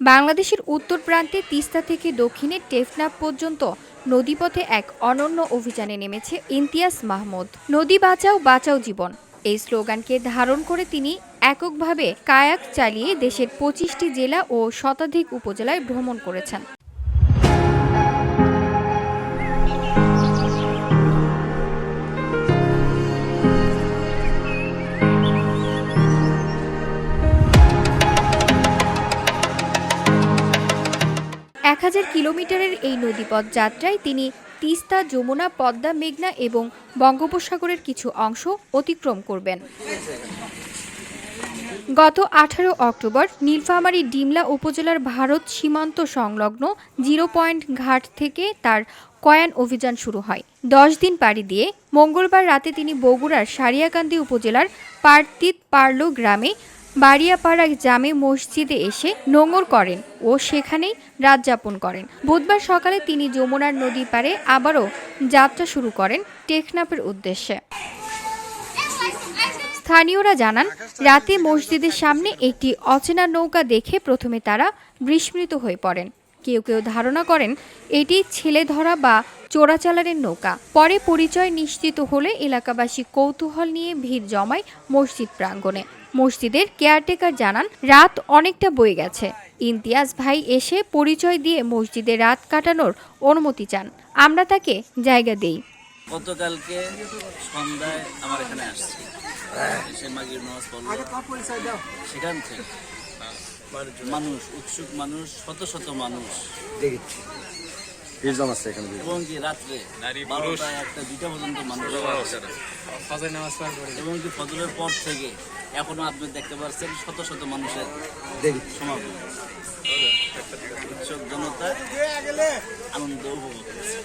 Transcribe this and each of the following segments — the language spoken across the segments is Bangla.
বাংলাদেশের উত্তর প্রান্তে তিস্তা থেকে দক্ষিণে টেফনাপ পর্যন্ত নদীপথে এক অনন্য অভিযানে নেমেছে ইমতিয়াজ মাহমুদ। নদী বাঁচাও বাঁচাও জীবন। এই স্লোগানকে ধারণ করে তিনি এককভাবে কায়াক চালিয়ে দেশের পঁচিশটি জেলা ও শতাধিক উপজেলায় ভ্রমণ করেছেন। এক হাজার কিলোমিটারের এই নদীপথ যাত্রায় তিনি তিস্তা, যমুনা, পদ্মা, মেঘনা এবং বঙ্গোপসাগরের কিছু অংশ অতিক্রম করবেন। গত আঠারো অক্টোবর নীলফামারী ডিমলা উপজেলার ভারত সীমান্ত সংলগ্ন জিরো পয়েন্ট ঘাট থেকে তার কয়ান অভিযান শুরু হয়। দশ দিন পাড়ি দিয়ে মঙ্গলবার রাতে তিনি বগুড়ার সারিয়াকান্দি উপজেলার পার্তিত পার্লো গ্রামে বাড়িয়াপাড়া জামে মসজিদে এসে নোঙর করেন ও সেখানেই রাত যাপন করেন। বুধবার সকালে তিনি যমুনার নদী পারে আবারও যাত্রা শুরু করেন টেকনাফের উদ্দেশ্যে। স্থানীয়রা জানান, রাতে মসজিদের সামনে একটি অচেনা নৌকা দেখে প্রথমে তারা বিস্মৃত হয়ে পড়েন। কেউ কেউ ধারণা করেন, এটি ছেলে ধরা বা চোরাচালানের নৌকা। পরে পরিচয় নিশ্চিত হলে এলাকাবাসী কৌতূহল নিয়ে ভিড় জমায় মসজিদ প্রাঙ্গণে। মসজিদের কেয়ারটেকার জানান রাত অনেকটা বয়ে গেছে। ইমতিয়াজ ভাই এসে পরিচয় দিয়ে মসজিদে রাত কাটানোর অনুমতি চান। আমরা তাকে জায়গা দেই। গতকালকে সন্ধ্যায় আমার এখানে আসছে। এসে মাগির নামাজ পড়ল। সেখান থেকে মানুষ উৎসুক মানুষ শত শত মানুষ। দেখেছি। বীরজন আছে এখানে এবং কি রাত্রে বারোটা একটা দুইটা পর্যন্ত মানুষ এবং কি ফজরের পর থেকে এখনও আপনি দেখতে পাচ্ছেন শত শত মানুষের সমাগম। উৎসব জনতা আনন্দ উপভোগ করছে।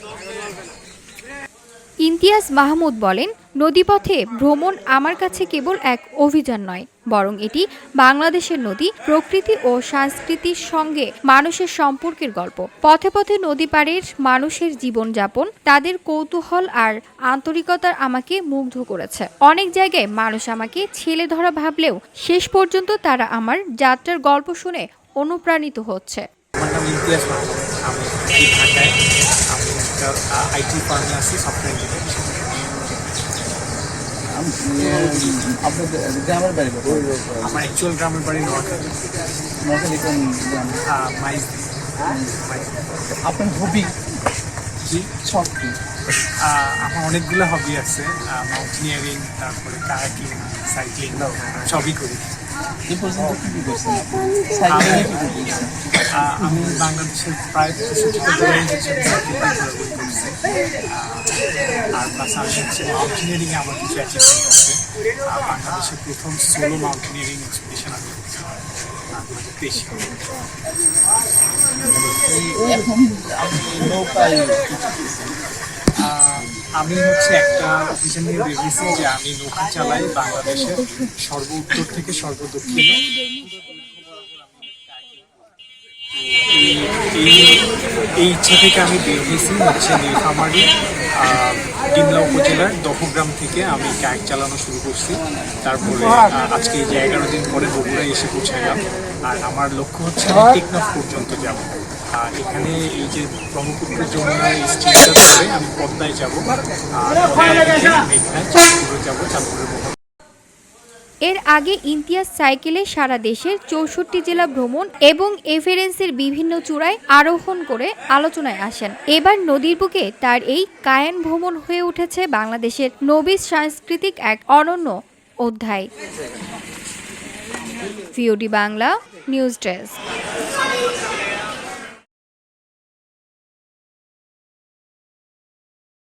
ইমতিয়াজ মাহমুদ বলেন, নদীপথে ভ্রমণ আমার কাছে কেবল এক অভিযান নয়, বরং এটি বাংলাদেশের নদী, প্রকৃতি ও সংস্কৃতির সঙ্গে মানুষের সম্পর্কের গল্প। পথে পথে নদী পাড়ের মানুষের জীবনযাপন তাদের কৌতূহল আর আন্তরিকতার আমাকে মুগ্ধ করেছে। অনেক জায়গায় মানুষ আমাকে ছেলে ধরা ভাবলেও শেষ পর্যন্ত তারা আমার যাত্রার গল্প শুনে অনুপ্রাণিত হচ্ছে। আমি একটা আইটি ফার্মে আছি সফটওয়্যার ইঞ্জিনিয়ার আপনাদের গ্রামের বাড়ি আমার অ্যাকচুয়াল গ্রামের বাড়ি নোয়াখালী নোয়াখালী কোন গ্রামে? মাইজ আপনার হবি? জি শখ কি? আমার অনেকগুলো হবি আছে মাউন্টেনিয়ারিং তারপরে কায়াকিং সাইক্লিং সবই করি। এ পর্যন্ত কি কি করছেন? সাইকেলে কি কি করছেন? আহ, আমি বাংলাদেশের প্রায় আর হচ্ছে মাউন্টেনিয়ারিংয়ে আমার কিছু অ্যাচিভমেন্ট বাংলাদেশের প্রথম সোলো মাউন্টেনিয়ারিং এক্সপিডিশন আমি আমি হচ্ছে একটা অভিযান নিয়ে বেরিয়েছি যে আমি নৌকা চালাই বাংলাদেশের সর্ব উত্তর থেকে সর্ব দক্ষিণে। এই- এই- ইচ্ছা থেকে আমি বের হয়েছি হচ্ছে নীলফামারী ডিমলা উপজেলার দহগ্রাম থেকে আমি ক্যাক চালানো শুরু করছি। তারপরে আজকে এই যে এগারো দিন পরে বগুড়ায় এসে পৌঁছাইলাম। আর আমার লক্ষ্য হচ্ছে আমি টেকনাফ পর্যন্ত যাব। আর এখানে এই যে ব্রহ্মপুত্র যমুনার স্ট্রিটটা ধরে আমি পদ্মায় যাব। আর যাব, চাঁদপুরের এর আগে ইমতিয়াজ সাইকেলে সারা দেশের চৌষট্টি জেলা ভ্রমণ এবং এফারেন্সের বিভিন্ন চূড়ায় আরোহণ করে আলোচনায় আসেন। এবার নদীর বুকে তার এই কায়েন ভ্রমণ হয়ে উঠেছে বাংলাদেশের নবীজ সাংস্কৃতিক এক অনন্য অধ্যায়। Bangla, news desk.